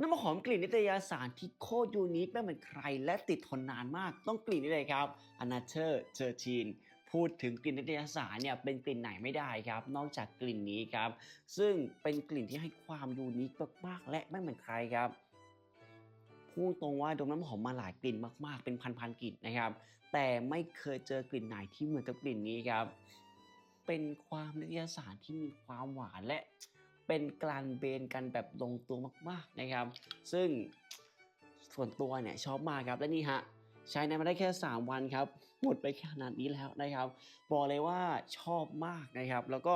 น้ำมันหอมกลิ่นนิตยสารที่โคตรยูนิคไม่เหมือนใคร และติดทนนานมากต้องกลิ่นนี้เลยครับอนาเชอร์เจอจีนพูดถึงกลิ่นนิตยสารเนี่ยเป็นกลิ่นไหนไม่ได้ครับ นอกจากกลิ่นนี้ครับ ซึ่งเป็นกลิ่นที่ให้ความยูนิคมากๆและไม่เหมือนใครครับพูดตรงว่าดมน้ำหอมมาหลายกลิ่นมากๆ เป็นพันๆกลิ่นนะครับ แต่ไม่เคยเจอกลิ่นไหนที่เหมือนกับกลิ่นนี้ครับ เป็นความนิตยสารที่มีความหวานและ เป็นกลั่นเบนกันแบบลงตัวมากๆนะครับ ซึ่งส่วนตัวเนี่ยชอบมากครับและนี่ฮะใช้ในมาได้แค่ 3 วันครับ หมดไปขนาดนี้แล้วนะครับ บอกเลยว่าชอบมากนะครับ แล้วก็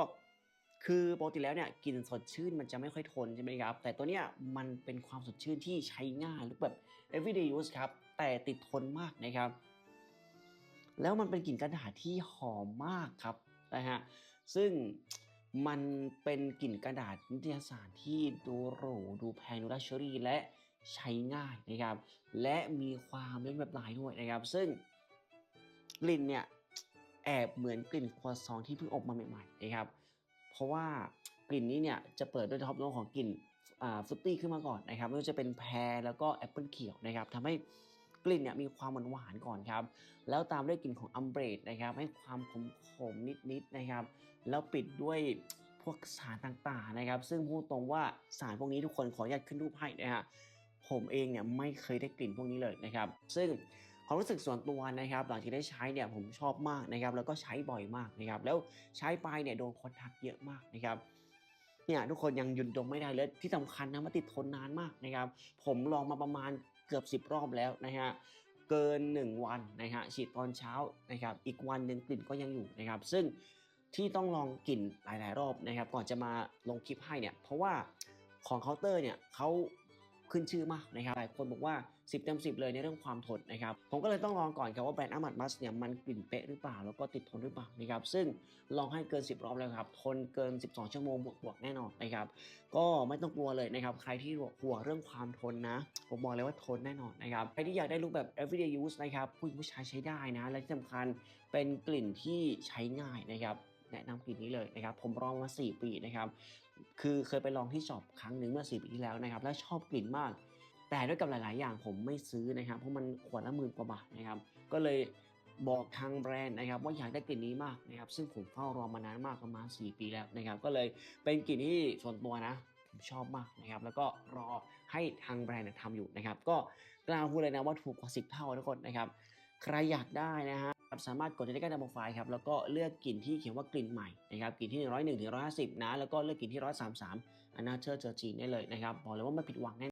คือปกติแล้วเนี่ยกลิ่นสดชื่นมันจะไม่ค่อยทนใช่ไหมครับ แต่ตัวเนี้ยมันเป็นความสดชื่นที่ใช้ง่ายหรือแบบ everyday use ครับ แต่ติดทนมากนะครับ แล้วมันเป็นกลิ่นกระดาษที่หอมมากครับนะฮะซึ่ง มันเป็นกลิ่นกระดาษนิตยสารที่ดูหรูดูแพงดูลักชัวรี่และใช้ง่ายนะครับ และมีความเล่นแบบหลายด้วยนะครับ ซึ่งกลิ่นเนี่ยแอบเหมือนกลิ่นครัวซองที่เพิ่งอบมาใหม่ๆนะครับ เพราะว่ากลิ่นนี้เนี่ยจะเปิดด้วยท็อปโน้ตของกลิ่นฟุตตี้ขึ้นมาก่อนนะครับไม่ว่าจะเป็นแพรแล้วก็แอปเปิลเขียวนะครับทำให้ กลิ่นเนี่ยมีความหวานๆก่อนครับ แล้วตามด้วยกลิ่นของอัมเบรดนะครับ ให้ความขมขมนิดๆนะครับ แล้วปิดด้วยพวกสารต่างๆนะครับ ซึ่งพูดตรงว่าสารพวกนี้ทุกคนขออนุญาตขึ้นรูปให้นะฮะผมเองเนี่ยไม่เคยได้กลิ่นพวกนี้เลยนะครับ ซึ่งความรู้สึกส่วนตัวนะครับหลังที่ได้ใช้เนี่ยผมชอบมากนะครับ แล้วก็ใช้บ่อยมากนะครับ แล้วใช้ไปเนี่ยโดนคนทักเยอะมากนะครับเนี่ยทุกคนยังหยุดดมไม่ได้เลยที่สำคัญนะมันติดทนนานมากนะครับ ผมลองมาประมาณ เกือบ 10 รอบแล้วนะฮะเกิน 1 วันนะฮะฉีดตอนเช้านะครับอีกวันหนึ่งกลิ่นก็ยังอยู่นะครับ ซึ่งที่ต้องลองกลิ่นหลาย ๆ รอบนะครับ ก่อนจะมาลงคลิปให้เนี่ยเพราะว่าของเคาน์เตอร์เนี่ยเขา ขึ้นชื่อมากนะครับหลายคนบอกว่า 10เต็ม10 เลยในเรื่องความทนนะครับผมก็เลยต้องลองก่อนครับว่าแบรนด์อามัดมัสเนี่ยมันกลิ่นเป๊ะหรือเปล่า แล้วก็ติดทนหรือเปล่านะครับซึ่งลองให้เกิน 10 รอบแล้วครับทนเกิน 12 ชั่วโมงบวกๆแน่นอนนะครับก็ไม่ต้องกลัวเลยนะครับใครที่ห่วงเรื่องความทนนะ ผมบอกเลยว่าทนแน่นอนนะครับใครที่อยากได้ลุคแบบ everyday use นะครับผู้หญิงผู้ชายใช้ได้นะและที่สำคัญเป็นกลิ่นที่ใช้ง่ายนะครับ แนะนำกลิ่นนี้เลยนะครับ ผมลองมา 4 ปีนะครับ คือเคยไปลองที่ช็อปครั้งหนึ่งเมื่อ 4 ปีที่แล้วนะครับ และชอบกลิ่นมาก แต่ด้วยกับหลาย ๆ อย่างผมไม่ซื้อนะครับ เพราะมันขวดละหมื่นกว่าบาทนะครับ ก็เลยบอกทางแบรนด์นะครับว่าอยากได้กลิ่นนี้มากนะครับ ซึ่งผมเฝ้ารอมานานมากประมาณ 4 ปีแล้วนะครับ ก็เลยเป็นกลิ่นที่ส่วนตัวนะผมชอบมากนะครับ แล้วก็รอให้ทางแบรนด์ทำอยู่นะครับ ก็กล้าพูดเลยนะว่าถูกกว่า 10 เท่าทุกคนนะครับ ใครอยากได้นะฮะสามารถกดที่ใกล้ดับโฟล์ครับแล้วก็เลือกกลิ่นที่เขียนว่ากลิ่นใหม่นะครับกลิ่นที่ 101ถึง150 นะ แล้วก็เลือกกลิ่นที่ 133อันน่าเชื่อเจอจีนได้เลยนะครับบอกเลยว่าไม่ผิดหวังแน่